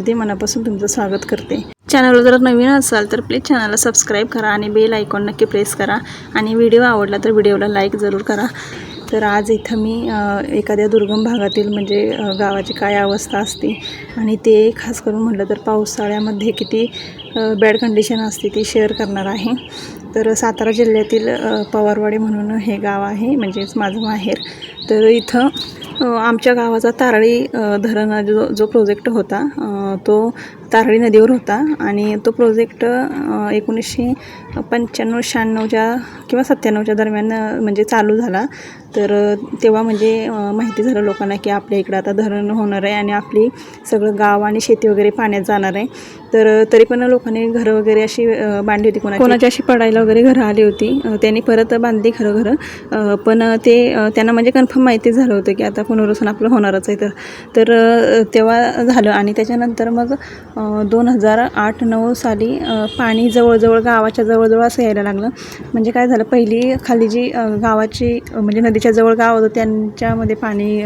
अगदी मनापासून तुमचं स्वागत करते. चॅनलवर जर नवीन असाल तर प्लीज चॅनलला सबस्क्राईब करा आणि बेल आयकॉन नक्की प्रेस करा. आणि व्हिडिओ आवडला तर व्हिडिओला लाईक जरूर करा. तर आज इथं मी एखाद्या दुर्गम भागातील म्हणजे गावाची काय अवस्था असते आणि ते खास करून म्हटलं तर पावसाळ्यामध्ये किती बॅड कंडिशन असते ती शेअर करणार आहे. तर सातारा जिल्ह्यातील पवारवाडी म्हणून हे गाव आहे म्हणजेच माझं माहेर. तर इथं आमच्या गावाचा तारळी धरण जो जो प्रोजेक्ट होता तो तारळी नदीवर होता आणि तो प्रोजेक्ट एकोणीसशे पंच्याण्णव शहाण्णवच्या किंवा सत्त्याण्णवच्या दरम्यान म्हणजे चालू झाला. तर तेव्हा म्हणजे माहिती झालं लोकांना की आपल्या इकडं आता धरण होणार आहे आणि आपली सगळं गाव आणि शेती वगैरे पाण्यात जाणार आहे. तर तरी पण लोकांनी घरं वगैरे अशी बांधली होती कोणाची? कोणाची अशी पडायला वगैरे घरं आली होती. त्यांनी परत बांधली खरं घरं पण ते त्यांना म्हणजे कन्फर्म माहिती झालं होतं की आता पुनर्वसन आपलं होणारच आहे तर. तर तेव्हा झालं आणि त्याच्यानंतर मग दोन हजार आठ नऊ साली पाणी जवळजवळ गावाच्या जवळजवळ असं यायला लागलं. म्हणजे काय झालं पहिली खाली जी गावाची म्हणजे नदी नदीच्या जवळ गाव होतं त्यांच्यामध्ये पाणी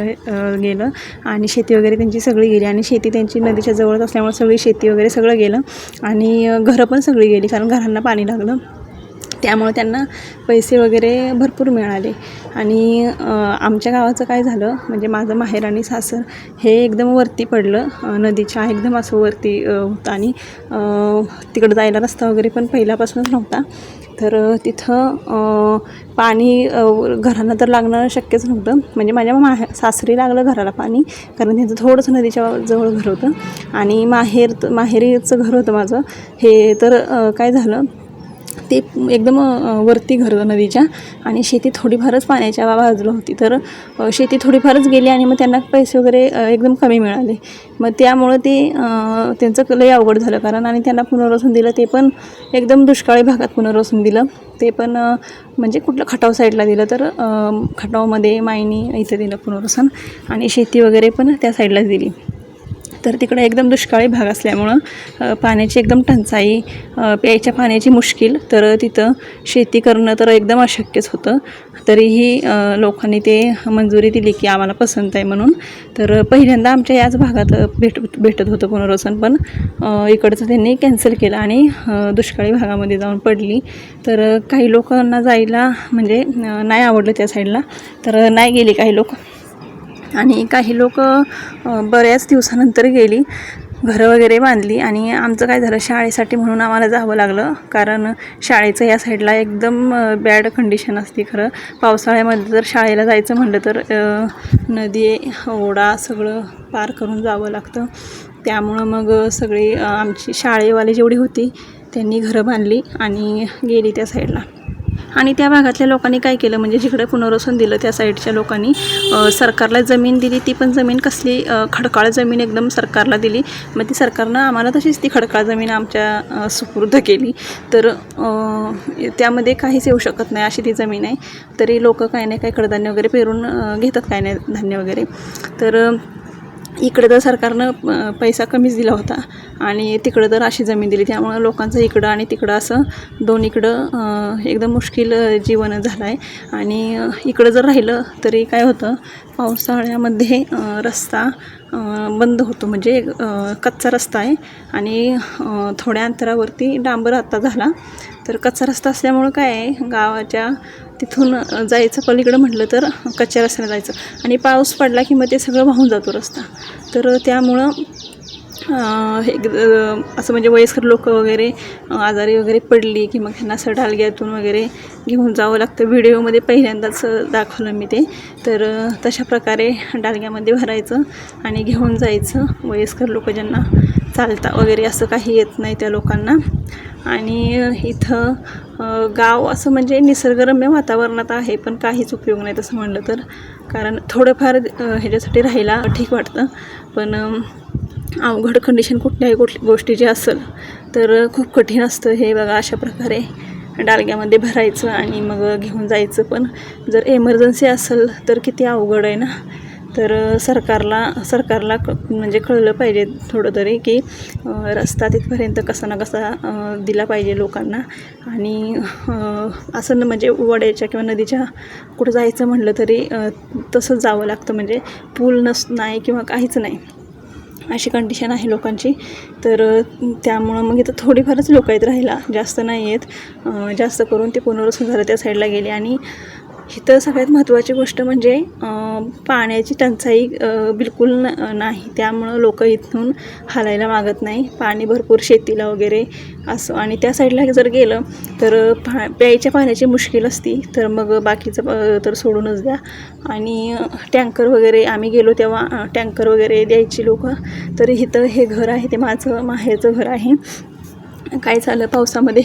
गेलं. आणि शेती वगैरे त्यांची सगळी गेली. आणि शेती त्यांची नदीच्या जवळच असल्यामुळे सगळी शेती वगैरे सगळं गेलं. आणि घरं पण सगळी गेली कारण घरांना पाणी लागलं. त्यामुळे त्यांना पैसे वगैरे भरपूर मिळाले. आणि आमच्या गावाचं काय झालं म्हणजे माझं माहेर आणि सासर हे एकदम वरती पडलं. नदीच्या एकदम असं वरती होतं. आणि तिकडं जायला रस्ता वगैरे पण पहिल्यापासूनच नव्हता. तर तिथं पाणी घरांना तर लागणं शक्यच नव्हतं. म्हणजे माझ्या माहे सासरी लागलं घराला पाणी कारण त्यांचं थोडंसं नदीच्या जवळ घर होतं. आणि माहेर माहेरीचं घर होतं माझं. हे तर काय झालं ते एकदम वरती घर नदीच्या आणि शेती थोडीफारच पाण्याच्या बाजूला होती. तर शेती थोडीफारच गेली आणि मग त्यांना पैसे वगैरे एकदम कमी मिळाले. मग त्यामुळं ते त्यांचं लय अवघड झालं. कारण आणि त्यांना पुनर्वसन दिलं ते पण एकदम दुष्काळी भागात पुनर्वसन दिलं. ते पण म्हणजे कुठलं खटाव साईडला दिलं तर खटावमध्ये मायनी इथं दिलं पुनर्वसन आणि शेती वगैरे पण त्या साईडलाच दिली. तर तिकडे एकदम दुष्काळी भाग असल्यामुळं पाण्याची एकदम टंचाई प्यायच्या पाण्याची मुश्किल. तर तिथं शेती करणं तर एकदम अशक्यच होतं. तरीही लोकांनी ते मंजुरी दिली की आम्हाला पसंत आहे म्हणून. तर पहिल्यांदा आमच्या याच भागात भेट भेटत होतं पुनर्वसन पण इकडचं त्यांनी कॅन्सल केलं आणि दुष्काळी भागामध्ये जाऊन पडली. तर काही लोकांना जायला म्हणजे नाही आवडलं त्या साईडला. तर नाही गेली काही लोक. आणि काही लोक बऱ्याच दिवसानंतर गेली घरं वगैरे बांधली आणि आमचं काय झालं शाळेसाठी म्हणून आम्हाला जावं लागलं. कारण शाळेचं या साईडला एकदम बॅड कंडिशन असते खरं. पावसाळ्यामध्ये जर शाळेला जायचं म्हणलं तर नदी ओढा सगळं पार करून जावं लागतं. त्यामुळं मग सगळी आमची शाळेवाले जेवढी होती त्यांनी घरं बांधली आणि गेली त्या साईडला. आणि त्या भागातल्या लोकांनी काय केलं म्हणजे जिकडे पुनर्वसन दिलं त्या साईडच्या लोकांनी सरकारला जमीन दिली ती पण जमीन कसली खडकाळ जमीन एकदम सरकारला दिली. मग ती सरकारनं आम्हाला तशीच ती खडकाळ जमीन आमच्या सुपूर्द केली. तर त्यामध्ये काहीच येऊ शकत नाही अशी ती जमीन आहे. तरी लोक काही नाही काही कडधान्य वगैरे पेरून घेतात काही नाही धान्य वगैरे. तर इकडं तर सरकारनं पैसा कमीच दिला होता. आणि तिकडं तर अशी जमीन दिली. त्यामुळं लोकांचं इकडं आणि तिकडं असं दोन्हीकडं एकदम मुश्किल जीवन झालं आहे आणि इकडं जर राहिलं तरी काय होतं? पावसाळ्यामध्ये रस्ता बंद होतो. म्हणजे कच्चा रस्ता आहे. आणि थोड्या अंतरावरती डांबर आता झाला. तर कच्चा रस्ता असल्यामुळं काय आहे गावाच्या तिथून जायचं पलीकडं म्हटलं तर कच्च्या रस्त्याने जायचं. आणि पाऊस पडला की मग ते सगळं वाहून जातो रस्ता. तर त्यामुळं एक हे असं म्हणजे वयस्कर लोक वगैरे आजारी वगैरे पडली की मग त्यांना असं ढालग्यातून वगैरे घेऊन जावं लागतं. व्हिडिओमध्ये पहिल्यांदाच दाखवलं मी ते. तर तशा प्रकारे डालग्यामध्ये भरायचं आणि घेऊन जायचं. वयस्कर लोक ज्यांना चालता वगैरे असं काही येत नाही त्या लोकांना. आणि इथं गाव असं म्हणजे निसर्गरम्य वातावरणात आहे पण काहीच उपयोग नाही तसं म्हणलं तर. कारण थोडंफार ह्याच्यासाठी राहायला ठीक वाटतं. पण अवघड कंडिशन कुठल्याही कुठ गोष्टीची असेल तर खूप कठीण असतं हे बघा अशा प्रकारे. डालग्यामध्ये भरायचं आणि मग घेऊन जायचं पण. जर एमर्जन्सी असेल तर किती अवघड आहे ना? तर सरकारला सरकारला क म्हणजे कळलं पाहिजे थोडं तरी की रस्ता तिथपर्यंत कसा ना कसा दिला पाहिजे लोकांना. आणि असं न म्हणजे वड्याच्या किंवा नदीच्या कुठं जायचं म्हटलं तरी तसंच जावं लागतं. म्हणजे पूल नस नाही किंवा काहीच नाही. अशी कंडिशन आहे लोकांची. तर त्यामुळं मग इथं थोडीफारच लोक आहेत राहायला जास्त नाही आहेत जास्त करून ते पुनर्वसन झालं त्या साईडला गेले आणि इथं सगळ्यात महत्त्वाची गोष्ट म्हणजे पाण्याची टंचाई बिलकुल न नाही. त्यामुळं लोक इथून हालायला मागत नाही. पाणी भरपूर शेतीला वगैरे असं. आणि त्या साईडला जर गेलं तर पा प्यायच्या पाण्याची मुश्किल असती. तर मग बाकीचं तर सोडूनच द्या. आणि टँकर वगैरे आम्ही गेलो तेव्हा टँकर वगैरे द्यायची लोक. तर इथं हे घर आहे ते माझं माहेरचं घर आहे. काय झालं पावसामध्ये